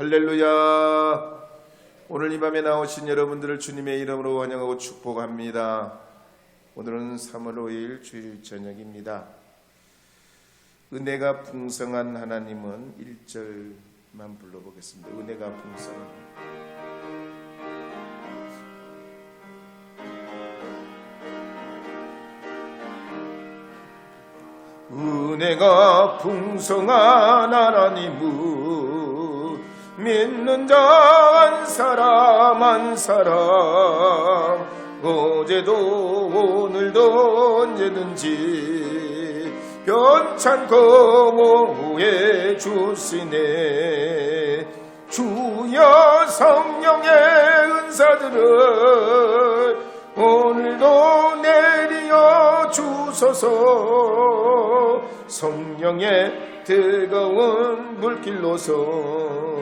할렐루야. 오늘 이 밤에 나오신 여러분들을 주님의 이름으로 환영하고 축복합니다. 오늘은 3월 5일 주일 저녁입니다. 은혜가 풍성한 하나님은 1절만 불러보겠습니다. 은혜가 풍성한 은혜가 풍성한 하나님은 믿는 자 한 사람 한 사람. 어제도 오늘도 언제든지 변찮고 모해 주시네. 주여 성령의 은사들을 오늘도 내리어 주소서. 성령의 뜨거운 물길로서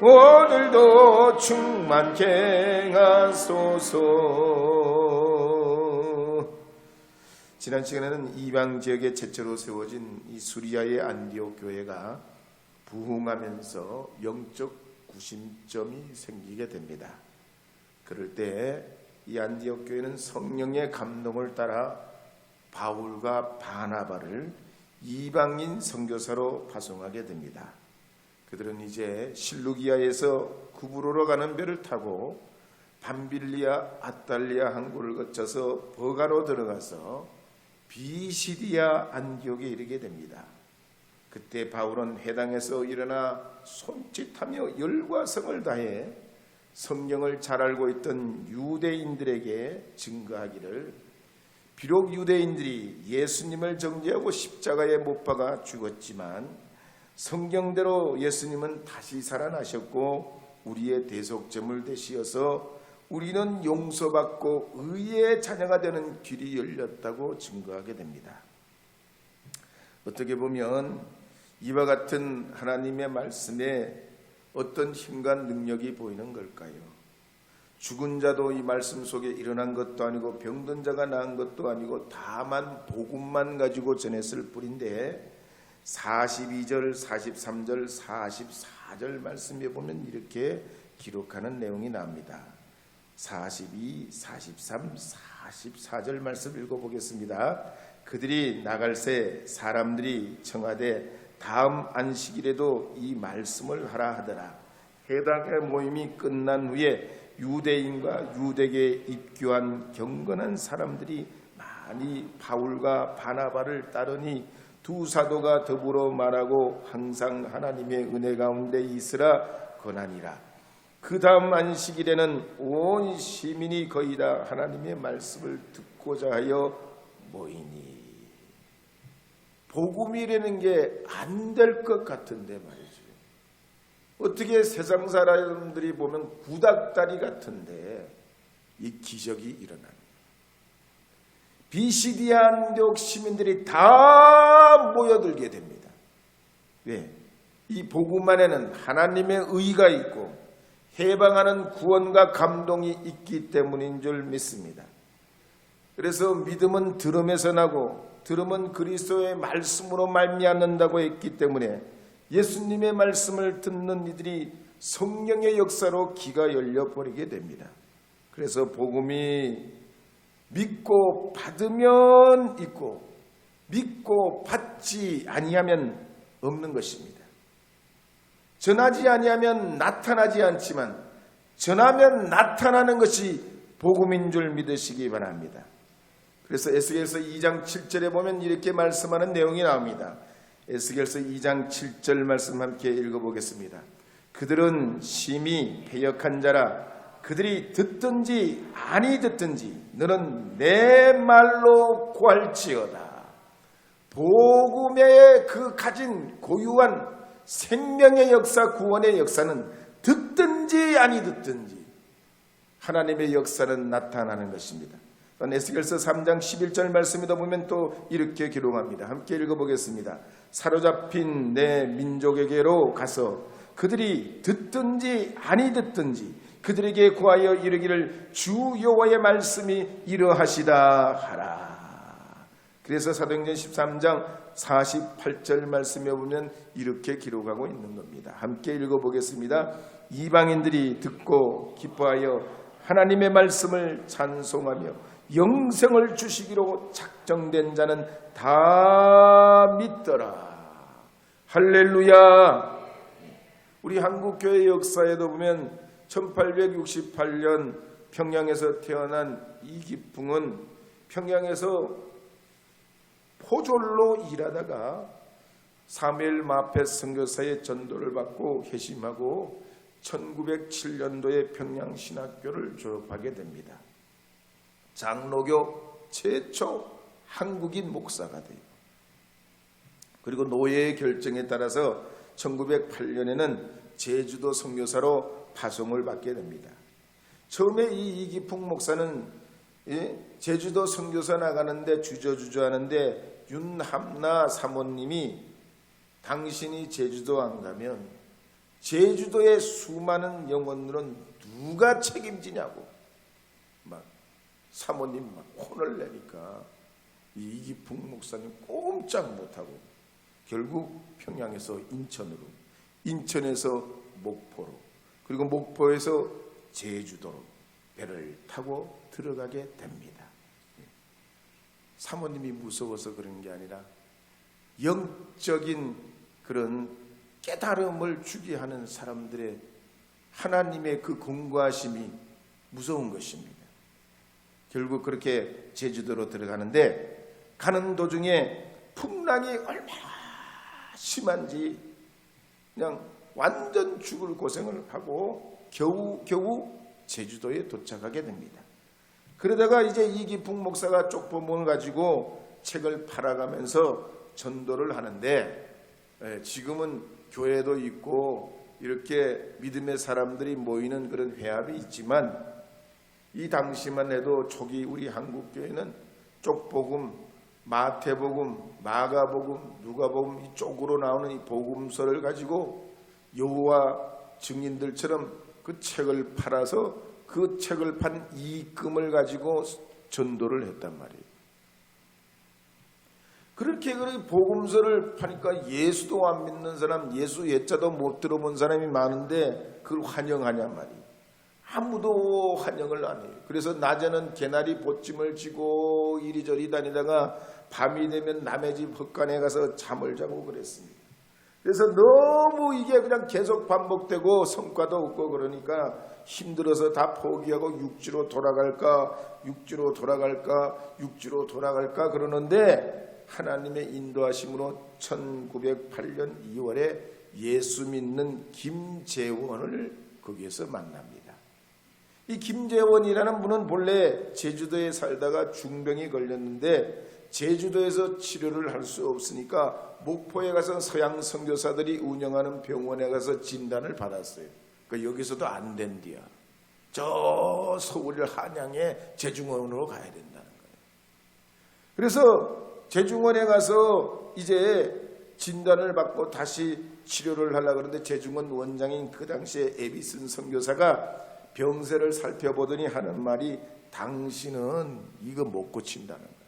오늘도 충만케 하소서 지난 시간에는 이방 지역에 최초로 세워진 이 수리아의 안디옥 교회가 부흥하면서 영적 구심점이 생기게 됩니다. 그럴 때 이 안디옥 교회는 성령의 감동을 따라 바울과 바나바를 이방인 선교사로 파송하게 됩니다. 그들은 이제 실루기아에서 구브로로 가는 배를 타고 밤빌리아 아탈리아 항구를 거쳐서 버가로 들어가서 비시디아 안디옥에 이르게 됩니다. 그때 바울은 해당에서 일어나 손짓하며 열과 성을 다해 성경을 잘 알고 있던 유대인들에게 증거하기를 비록 유대인들이 예수님을 정죄하고 십자가에 못 박아 죽었지만 성경대로 예수님은 다시 살아나셨고 우리의 대속제물 되시어서 우리는 용서받고 의의 자녀가 되는 길이 열렸다고 증거하게 됩니다. 어떻게 보면 이와 같은 하나님의 말씀에 어떤 힘과 능력이 보이는 걸까요? 죽은 자도 이 말씀 속에 일어난 것도 아니고 병든 자가 나은 것도 아니고 다만 복음만 가지고 전했을 뿐인데 42절, 43절, 44절 말씀에 보면 이렇게 기록하는 내용이 나옵니다. 42, 43, 44절 말씀 읽어보겠습니다. 그들이 나갈 새 사람들이 청하되 다음 안식일에도 이 말씀을 하라 하더라. 해당의 모임이 끝난 후에 유대인과 유대계에 입교한 경건한 사람들이 많이 바울과 바나바를 따르니 두 사도가 더불어 말하고 항상 하나님의 은혜 가운데 있으라 권하니라. 그 다음 안식일에는 온 시민이 거의 다 하나님의 말씀을 듣고자 하여 모이니 복음이라는 게 안 될 것 같은데 말이죠. 어떻게 세상 사람들이 보면 구닥다리 같은데 이 기적이 일어납니 다. 비시디안족 시민들이 다 모여들게 됩니다. 왜? 이 복음 안에는 하나님의 의가 있고 해방하는 구원과 감동이 있기 때문인 줄 믿습니다. 그래서 믿음은 들음에서 나고 들음은 그리스도의 말씀으로 말미암는다고 했기 때문에 예수님의 말씀을 듣는 이들이 성령의 역사로 귀가 열려 버리게 됩니다. 그래서 복음이 믿고 받으면 있고 믿고 받지 아니하면 없는 것입니다. 전하지 아니하면 나타나지 않지만 전하면 나타나는 것이 복음인 줄 믿으시기 바랍니다. 그래서 에스겔서 2장 7절에 보면 이렇게 말씀하는 내용이 나옵니다. 에스겔서 2장 7절 말씀 함께 읽어보겠습니다. 그들은 심히 패역한 자라 그들이 듣든지 아니 듣든지 너는 내 말로 구할지어다. 복음의 그 가진 고유한 생명의 역사, 구원의 역사는 듣든지 아니 듣든지 하나님의 역사는 나타나는 것입니다. 에스겔서 3장 11절 말씀에도 보면 또 이렇게 기록합니다. 함께 읽어보겠습니다. 사로잡힌 내 민족에게로 가서 그들이 듣든지 아니 듣든지 그들에게 구하여 이르기를 주 여호와의 말씀이 이러하시다 하라. 그래서 사도행전 13장 48절 말씀에 보면 이렇게 기록하고 있는 겁니다. 함께 읽어보겠습니다. 이방인들이 듣고 기뻐하여 하나님의 말씀을 찬송하며 영생을 주시기로 작정된 자는 다 믿더라. 할렐루야. 우리 한국 교회 역사에도 보면 1868년 평양에서 태어난 이기풍은 평양에서 포졸로 일하다가 사무엘 마페 선교사의 전도를 받고 회심하고 1907년도에 평양 신학교를 졸업하게 됩니다. 장로교 최초 한국인 목사가 돼요. 그리고 노예의 결정에 따라서 1908년에는 제주도 선교사로 파송을 받게 됩니다. 처음에 이 이기풍 목사는 예, 제주도 선교사 나가는데 주저주저 하는데 윤함나 사모님이 당신이 제주도 안 가면 제주도의 수많은 영혼들은 누가 책임지냐고 막 사모님 막 혼을 내니까 이 이기풍 목사님 꼼짝 못하고 결국 평양에서 인천으로 인천에서 목포로 그리고 목포에서 제주도로 배를 타고 들어가게 됩니다. 사모님이 무서워서 그런 게 아니라 영적인 그런 깨달음을 주게 하는 사람들의 하나님의 그 공고하심이 무서운 것입니다. 결국 그렇게 제주도로 들어가는데 가는 도중에 풍랑이 얼마나 심한지 그냥 완전 죽을 고생을 하고 겨우 겨우 제주도에 도착하게 됩니다. 그러다가 이제 이기풍 목사가 쪽보문을 가지고 책을 팔아가면서 전도를 하는데 예, 지금은 교회도 있고 이렇게 믿음의 사람들이 모이는 그런 회합이 있지만 이 당시만 해도 초기 우리 한국 교회는 쪽복음, 마태복음, 마가복음, 누가복음 이쪽으로 나오는 이 복음서를 가지고 여호와 증인들처럼 그 책을 팔아서 그 책을 판 이익금을 가지고 전도를 했단 말이에요. 그렇게 그 복음서를 파니까 예수도 안 믿는 사람, 예수 예자도 못 들어본 사람이 많은데 그걸 환영하냐 말이에요. 아무도 환영을 안 해요. 그래서 낮에는 개나리 보찜을 지고 이리저리 다니다가 밤이 되면 남의 집 헛간에 가서 잠을 자고 그랬습니다. 그래서 너무 이게 그냥 계속 반복되고 성과도 없고 그러니까 힘들어서 다 포기하고 육지로 돌아갈까, 육지로 돌아갈까, 육지로 돌아갈까 그러는데 하나님의 인도하심으로 1908년 2월에 예수 믿는 김재원을 거기에서 만납니다. 이 김재원이라는 분은 본래 제주도에 살다가 중병이 걸렸는데 제주도에서 치료를 할 수 없으니까 목포에 가서 서양 선교사들이 운영하는 병원에 가서 진단을 받았어요. 그 여기서도 안 된디야. 저 서울 한양에 제중원으로 가야 된다는 거예요. 그래서 제중원에 가서 이제 진단을 받고 다시 치료를 하려고 그러는데 제중원 원장인 그 당시에 에비슨 선교사가 병세를 살펴보더니 하는 말이 당신은 이거 못 고친다는 거예요.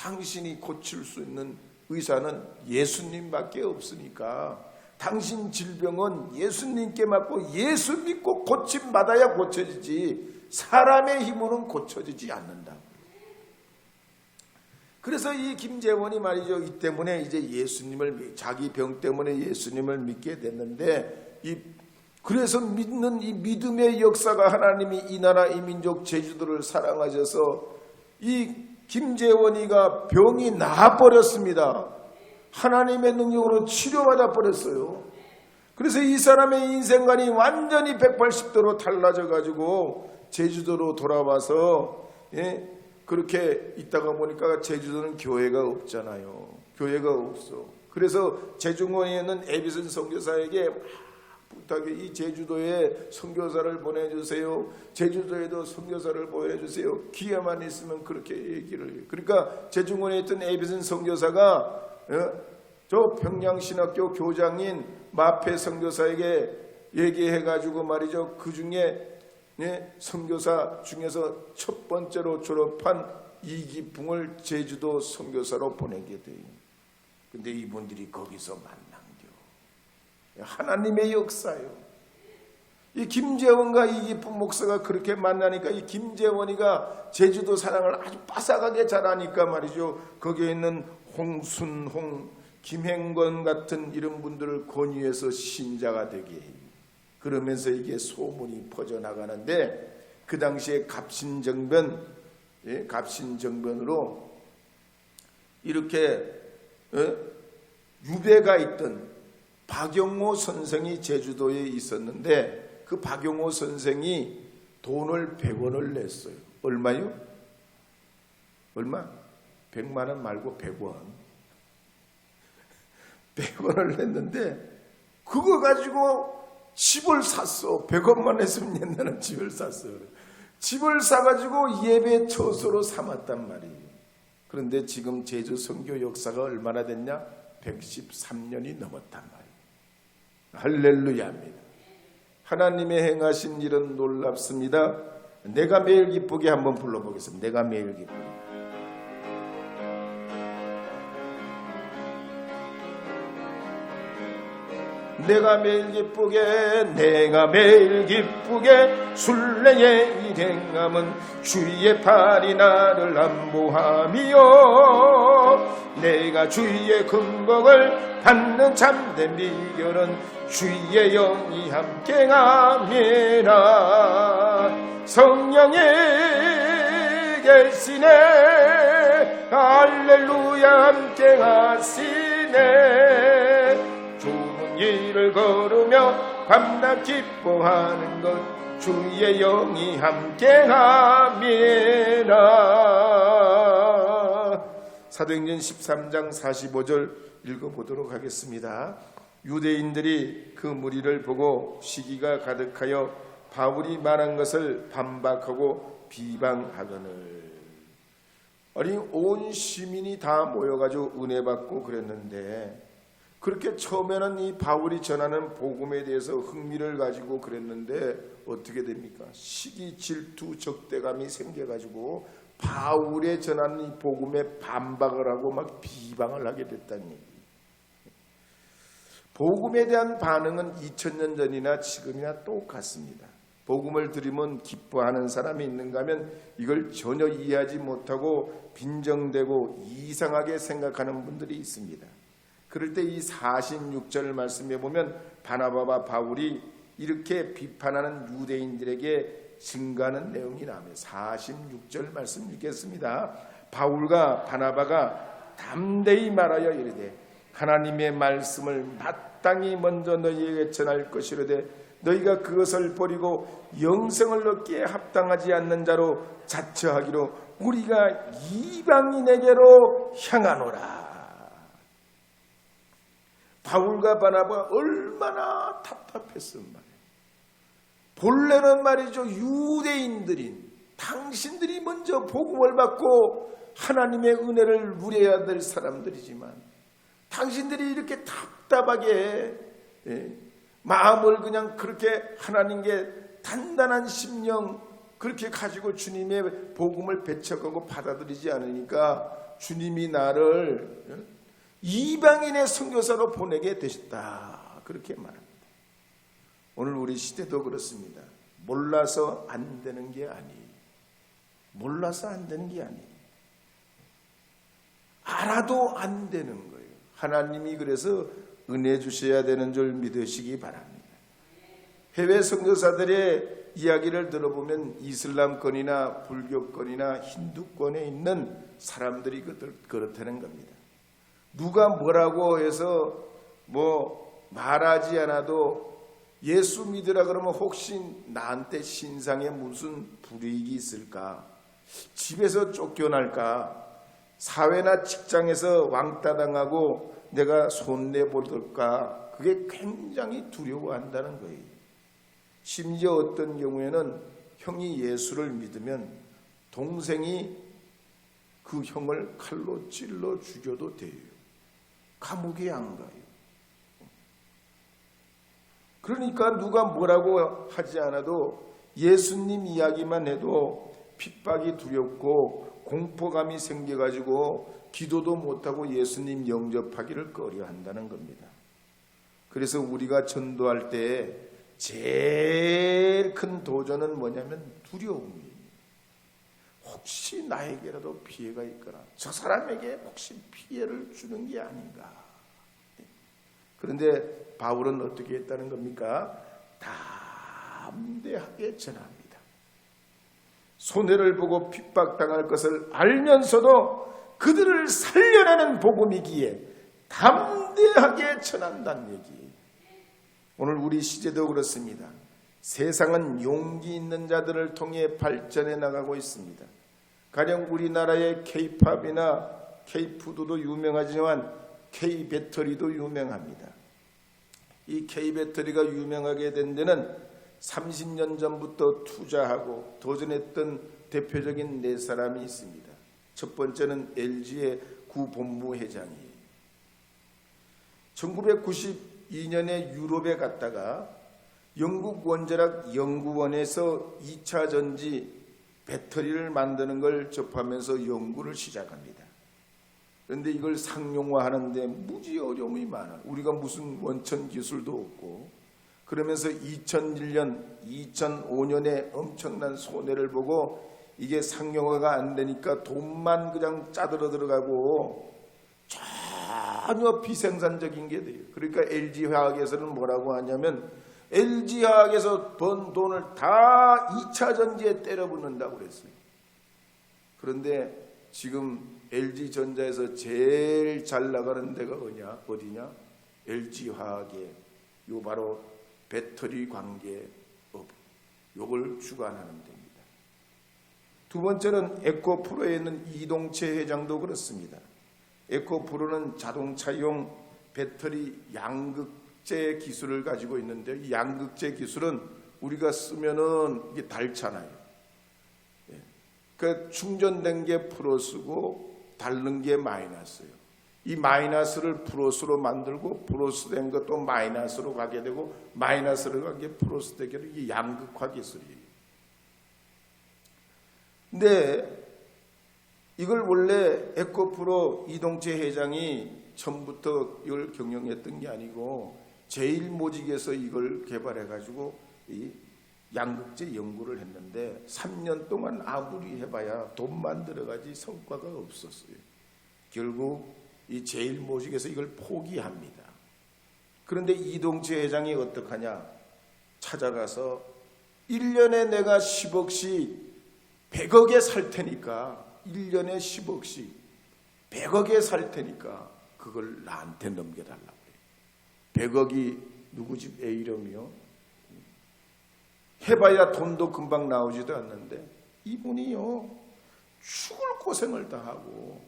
당신이 고칠 수 있는 의사는 예수님밖에 없으니까 당신 질병은 예수님께 맞고 예수 믿고 고침 받아야 고쳐지지 사람의 힘으로는 고쳐지지 않는다. 그래서 이 김재원이 말이죠. 이 때문에 이제 예수님을 자기 병 때문에 예수님을 믿게 됐는데 이 그래서 믿는 이 믿음의 역사가 하나님이 이 나라 이 민족 제주도를 사랑하셔서 이 김재원이가 병이 나아 버렸습니다. 하나님의 능력으로 치료받아 버렸어요. 그래서 이 사람의 인생관이 완전히 180도로 달라져 가지고 제주도로 돌아와서 예, 그렇게 있다가 보니까 제주도는 교회가 없잖아요. 교회가 없어. 그래서 제중원에는 에비슨 선교사에게 부탁해 이 제주도에 선교사를 보내주세요. 제주도에도 선교사를 보내주세요. 기회만 있으면 그렇게 얘기를 해요. 그러니까 제중원에 있던 에비슨 선교사가 어, 저 평양신학교 교장인 마페 선교사에게 얘기해가지고 말이죠. 그 중에 예, 선교사 중에서 첫 번째로 졸업한 이기풍을 제주도 선교사로 보내게 돼요. 근데 이분들이 거기서 만난겨. 하나님의 역사요. 이 김재원과 이기풍 목사가 그렇게 만나니까 이 김재원이가 제주도 사랑을 아주 빠삭하게 잘하니까 말이죠. 거기에 있는 홍순홍, 김행건 같은 이런 분들을 권유해서 신자가 되게. 그러면서 이게 소문이 퍼져나가는데 그 당시에 갑신정변, 예, 갑신정변으로 이렇게 예, 유배가 있던 박영호 선생이 제주도에 있었는데 그 박영호 선생이 돈을 100원을 냈어요. 얼마요? 얼마? 100만 원 말고 100원. 100원을 냈는데 그거 가지고 집을 샀어. 100원만 했으면 옛날에 집을 샀어. 집을 사가지고 예배 처소로 삼았단 말이에요. 그런데 지금 제주 선교 역사가 얼마나 됐냐? 113년이 넘었단 말이에요. 할렐루야입니다. 하나님의 행하신 일은 놀랍습니다. 내가 매일 기쁘게 한번 불러보겠습니다. 내가 매일 기쁘게. 내가 매일 기쁘게 내가 매일 기쁘게 순례의 일행함은 주의 팔이 나를 안보함이요 내가 주의 금복을 받는 참된 비결은 주의 영이 함께함이라. 성령이 계시네. 할렐루야 함께하시네. 좋은 길을 걸으며 밤낮 기뻐하는 것 주의 영이 함께함이라. 사도행전 13장 45절 읽어보도록 하겠습니다. 유대인들이 그 무리를 보고 시기가 가득하여 바울이 말한 것을 반박하고 비방하거늘 아니 온 시민이 다 모여가지고 은혜 받고 그랬는데 그렇게 처음에는 이 바울이 전하는 복음에 대해서 흥미를 가지고 그랬는데 어떻게 됩니까? 시기 질투 적대감이 생겨가지고 바울의 전하는 이 복음에 반박을 하고 막 비방을 하게 얘기. 복음에 대한 반응은 2000년 전이나 지금이나 똑같습니다. 복음을 들으면 기뻐하는 사람이 있는가 하면 이걸 전혀 이해하지 못하고 빈정되고 이상하게 생각하는 분들이 있습니다. 그럴 때 이 46절 말씀에 보면 바나바와 바울이 이렇게 비판하는 유대인들에게 증가하는 내용이 나옵니다. 46절 말씀 읽겠습니다. 바울과 바나바가 담대히 말하여 이르되 하나님의 말씀을 마 땅히 먼저 너희에게 전할 것이로되 너희가 그것을 버리고 영생을 얻기에 합당하지 않는 자로 자처하기로 우리가 이방인에게로 향하노라. 바울과 바나바가 얼마나 답답했단 말이에요. 본래는 말이죠. 유대인들인 당신들이 먼저 복음을 받고 하나님의 은혜를 누려야 될 사람들이지만 당신들이 이렇게 답답하게 예, 마음을 그냥 그렇게 하나님께 단단한 심령 그렇게 가지고 주님의 복음을 배척하고 받아들이지 않으니까 주님이 나를 예, 이방인의 선교사로 보내게 되셨다. 그렇게 말합니다. 오늘 우리 시대도 그렇습니다. 몰라서 안 되는 게 아니. 몰라서 안 되는 게 아니. 알아도 안 되는. 하나님이 그래서 은혜 주셔야 되는 줄 믿으시기 바랍니다. 해외 선교사들의 이야기를 들어보면 이슬람권이나 불교권이나 힌두권에 있는 사람들이 그렇다는 겁니다. 누가 뭐라고 해서 뭐 말하지 않아도 예수 믿으라 그러면 혹시 나한테 신상에 무슨 불이익이 있을까? 집에서 쫓겨날까? 사회나 직장에서 왕따 당하고 내가 손내볼까? 그게 굉장히 두려워한다는 거예요. 심지어 어떤 경우에는 형이 예수를 믿으면 동생이 그 형을 칼로 찔러 죽여도 돼요. 감옥에 안 가요. 그러니까 누가 뭐라고 하지 않아도 예수님 이야기만 해도 핍박이 두렵고 공포감이 생겨가지고 기도도 못하고 예수님 영접하기를 꺼려 한다는 겁니다. 그래서 우리가 전도할 때 제일 큰 도전은 뭐냐면 두려움이에요. 혹시 나에게라도 피해가 있거나 저 사람에게 혹시 피해를 주는 게 아닌가. 그런데 바울은 어떻게 했다는 겁니까? 담대하게 전합니다. 손해를 보고 핍박당할 것을 알면서도 그들을 살려내는 복음이기에 담대하게 전한다는 얘기. 오늘 우리 시제도 그렇습니다. 세상은 용기 있는 자들을 통해 발전해 나가고 있습니다. 가령 우리나라의 K-팝이나 K-푸드도 유명하지만 K-배터리도 유명합니다. 이 K-배터리가 유명하게 된 데는 30년 전부터 투자하고 도전했던 대표적인 네 사람이 있습니다. 첫 번째는 LG의 구본부 회장이에요. 1992년에 유럽에 갔다가 영국 원자력 연구원에서 2차 전지 배터리를 만드는 걸 접하면서 연구를 시작합니다. 그런데 이걸 상용화하는데 무지 어려움이 많아. 우리가 무슨 원천 기술도 없고 그러면서 2001년, 2005년에 엄청난 손해를 보고 이게 상용화가 안 되니까 돈만 그냥 짜들어 들어가고 전혀 비생산적인 게 돼요. 그러니까 LG 화학에서는 뭐라고 하냐면 LG 화학에서 번 돈을 다 2차 전지에 때려 붓는다고 그랬어요. 그런데 지금 LG 전자에서 제일 잘 나가는 데가 어디냐? 어디냐? LG 화학의 요 바로 배터리 관계업 요걸 주관하는 데입니다. 두 번째는 에코프로에 있는 이동채 회장도 그렇습니다. 에코프로는 자동차용 배터리 양극재 기술을 가지고 있는데 이 양극재 기술은 우리가 쓰면은 이게 닳잖아요. 예. 그 충전된 게 플러스고 닳는 게 마이너스예요. 이 마이너스를 플러스로 만들고 플러스 된 것도 마이너스로 가게 되고 마이너스로 가게 플러스 되게 되는 이게 양극화 기술이에요. 근데 이걸 원래 에코프로 이동재 회장이 처음부터 이걸 경영했던 게 아니고 제일모직에서 이걸 개발해 가지고 이 양극재 연구를 했는데 3년 동안 아무리 해봐야 돈만 들어가지 성과가 없었어요. 결국 이 제일 모직에서 이걸 포기합니다. 그런데 이동재 회장이 어떡하냐? 찾아가서 1년에 내가 10억씩 100억에 살 테니까 1년에 10억씩 100억에 살 테니까 그걸 나한테 넘겨달라고 그래요. 100억이 누구 집 애 이름이요? 해봐야 돈도 금방 나오지도 않는데 이분이요 죽을 고생을 다 하고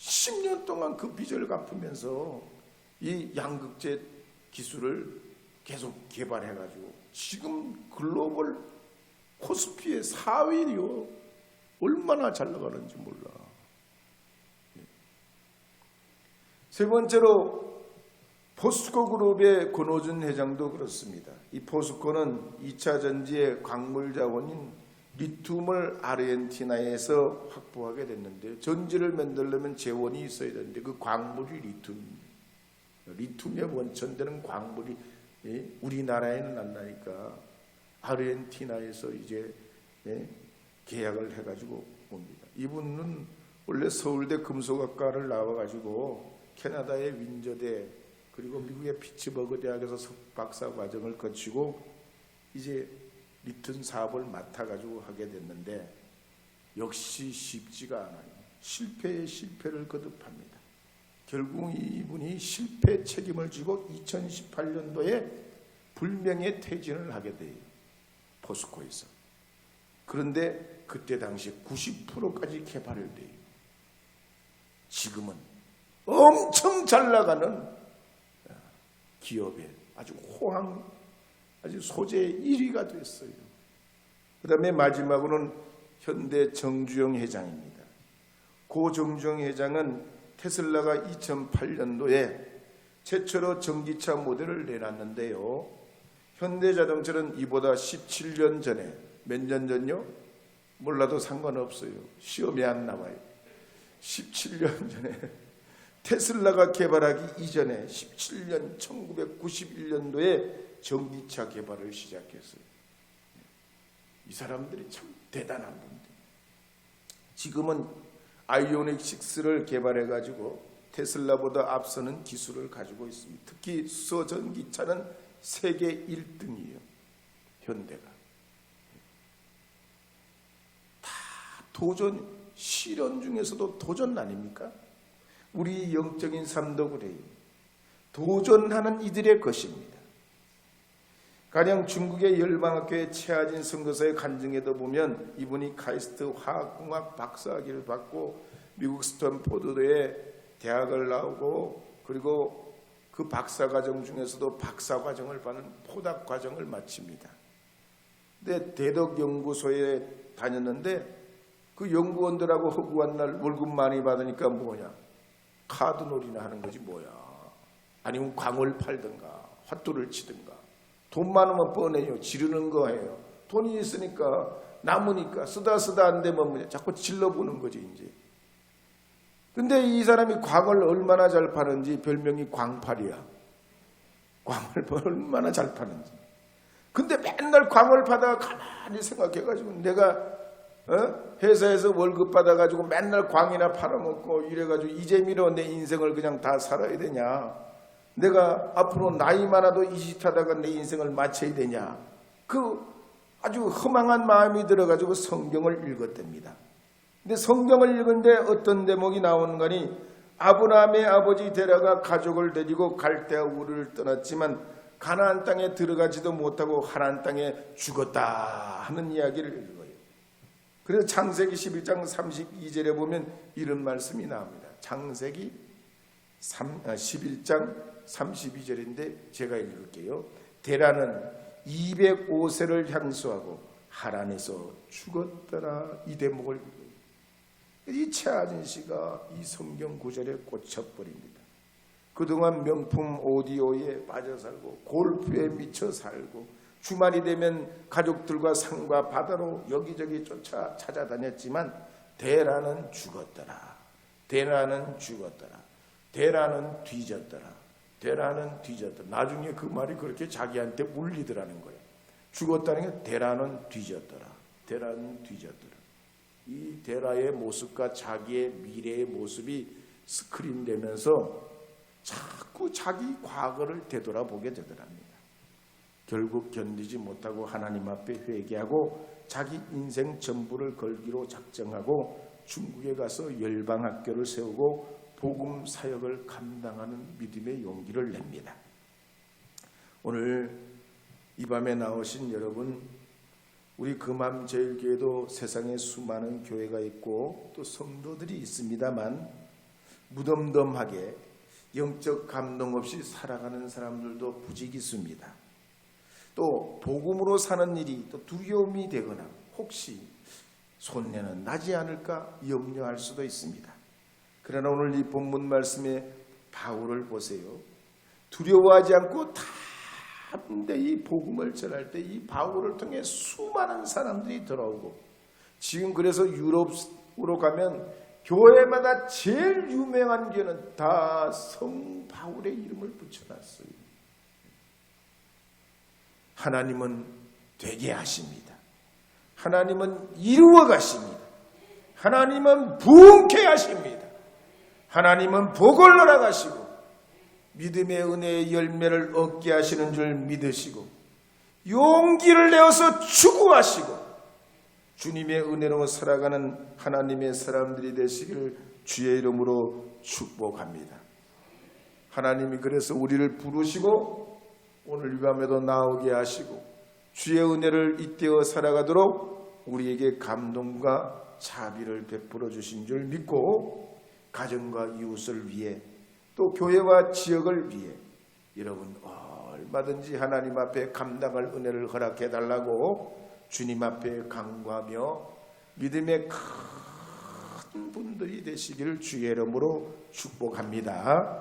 10년 동안 그 빚을 갚으면서 이 양극재 기술을 계속 개발해가지고 지금 글로벌 코스피의 4위요. 얼마나 잘 나가는지 몰라. 세 번째로 포스코 그룹의 권호준 회장도 그렇습니다. 이 포스코는 2차 전지의 광물 자원인 리튬을 아르헨티나에서 확보하게 됐는데 전지를 만들려면 재원이 있어야 되는데 그 광물이 리튬입니다. 리튬의 원천되는 광물이 예, 우리나라에는 안 나니까 아르헨티나에서 이제 예, 계약을 해가지고 옵니다. 이분은 원래 서울대 금속학과를 나와가지고 캐나다의 윈저대 그리고 미국의 피츠버그 대학에서 석박사 과정을 거치고 이제 리튼 사업을 맡아가지고 하게 됐는데 역시 쉽지가 않아요. 실패에 실패를 거듭합니다. 결국 이분이 실패 책임을 지고 2018년도에 불명예 퇴진을 하게 돼요. 포스코에서. 그런데 그때 당시 90%까지 개발을 돼요. 지금은 엄청 잘 나가는 기업에 아주 호황, 아주 소재 1위가 됐어요. 그 다음에 마지막으로는 현대 정주영 회장입니다. 고 정주영 회장은 테슬라가 2008년도에 최초로 전기차 모델을 내놨는데요. 현대자동차는 이보다 17년 전에 몇 년 전요? 몰라도 상관없어요. 시험에 안 나와요. 17년 전에 테슬라가 개발하기 이전에 17년 1991년도에 전기차 개발을 시작했어요. 이 사람들이 참 대단한 분들. 지금은 아이오닉 6를 개발해 가지고 테슬라보다 앞서는 기술을 가지고 있습니다. 특히 수소 전기차는 세계 1등이에요. 현대가. 다 도전 실현 중에서도 도전 아닙니까? 우리 영적인 삶도 그래요. 도전하는 이들의 것입니다. 가령 중국의 열방학교의 최하진 선교사의 간증에도 보면 이분이 카이스트 화학공학 박사학위를 받고 미국 스탠포드에 대학을 나오고 그리고 그 박사 과정 중에서도 박사 과정을 받는 포닥 과정을 마칩니다. 근데 대덕 연구소에 다녔는데 그 연구원들하고 허구한 날 월급 많이 받으니까 뭐냐 카드 놀이나 하는 거지 뭐야? 아니면 광을 팔든가 화투를 치든가 돈 많으면 뻔해요. 지르는 거예요. 돈이 있으니까 남으니까 쓰다 쓰다 안 되면 뭐냐 자꾸 질러보는 거지 이제. 근데 이 사람이 광을 얼마나 잘 파는지 별명이 광팔이야. 광을 얼마나 잘 파는지. 근데 맨날 광을 받아 가만히 생각해가지고 내가 어? 회사에서 월급 받아가지고 맨날 광이나 팔아먹고 이래가지고 이재미로 내 인생을 그냥 다 살아야 되냐? 내가 앞으로 나이 많아도 이 짓 하다가 내 인생을 마쳐야 되냐? 그 아주 허망한 마음이 들어가지고 성경을 읽었답니다. 근데 성경을 읽은데 어떤 대목이 나오는 거니 아브라함의 아버지 데라가 가족을 데리고 갈대아 우르를 떠났지만 가나안 땅에 들어가지도 못하고 하나안 땅에 죽었다 하는 이야기를 읽어요. 그래서 창세기 11장 32절에 보면 이런 말씀이 나옵니다. 창세기 3, 아, 11장 32절인데 제가 읽을게요. 데라는 205세를 향수하고 하란에서 죽었더라 이 대목을. 이 최하진 씨가 이 성경 구절에 꽂혀버립니다. 그동안 명품 오디오에 빠져 살고 골프에 미쳐 살고 주말이 되면 가족들과 산과 바다로 여기저기 쫓아 찾아다녔지만 대라는 죽었더라. 대라는 죽었더라. 대라는 뒤졌더라. 대라는 뒤졌더라. 나중에 그 말이 그렇게 자기한테 울리더라는 거예요. 죽었다는 게 대라는 뒤졌더라. 대라는 뒤졌더라. 이 대라의 모습과 자기의 미래의 모습이 스크린되면서 자꾸 자기 과거를 되돌아보게 되더랍니다. 결국 견디지 못하고 하나님 앞에 회개하고 자기 인생 전부를 걸기로 작정하고 중국에 가서 열방학교를 세우고 복음 사역을 감당하는 믿음의 용기를 냅니다. 오늘 이 밤에 나오신 여러분 우리 금암 제일교회도 세상에 수많은 교회가 있고 또 성도들이 있습니다만 무덤덤하게 영적 감동 없이 살아가는 사람들도 부지기수입니다. 또 복음으로 사는 일이 또 두려움이 되거나 혹시 손해는 나지 않을까 염려할 수도 있습니다. 그러나 오늘 이 본문 말씀에 바울을 보세요. 두려워하지 않고 다데 이 복음을 전할 때 이 바울을 통해 수많은 사람들이 들어오고 지금 그래서 유럽으로 가면 교회마다 제일 유명한 교회는 다 성 바울의 이름을 붙여놨어요. 하나님은 되게 하십니다. 하나님은 이루어 가십니다. 하나님은 부흥케 하십니다. 하나님은 복을 가시고 믿음의 은혜의 열매를 얻게 하시는 줄 믿으시고 용기를 내어서 추구하시고 주님의 은혜로 살아가는 하나님의 사람들이 되시기를 주의 이름으로 축복합니다. 하나님이 그래서 우리를 부르시고 오늘 이 밤에도 나오게 하시고 주의 은혜를 잇대어 살아가도록 우리에게 감동과 자비를 베풀어 주신 줄 믿고 가정과 이웃을 위해 또 교회와 지역을 위해 여러분 얼마든지 하나님 앞에 감당할 은혜를 허락해 달라고 주님 앞에 강구하며 믿음의 큰 분들이 되시기를 주의 이름으로 축복합니다.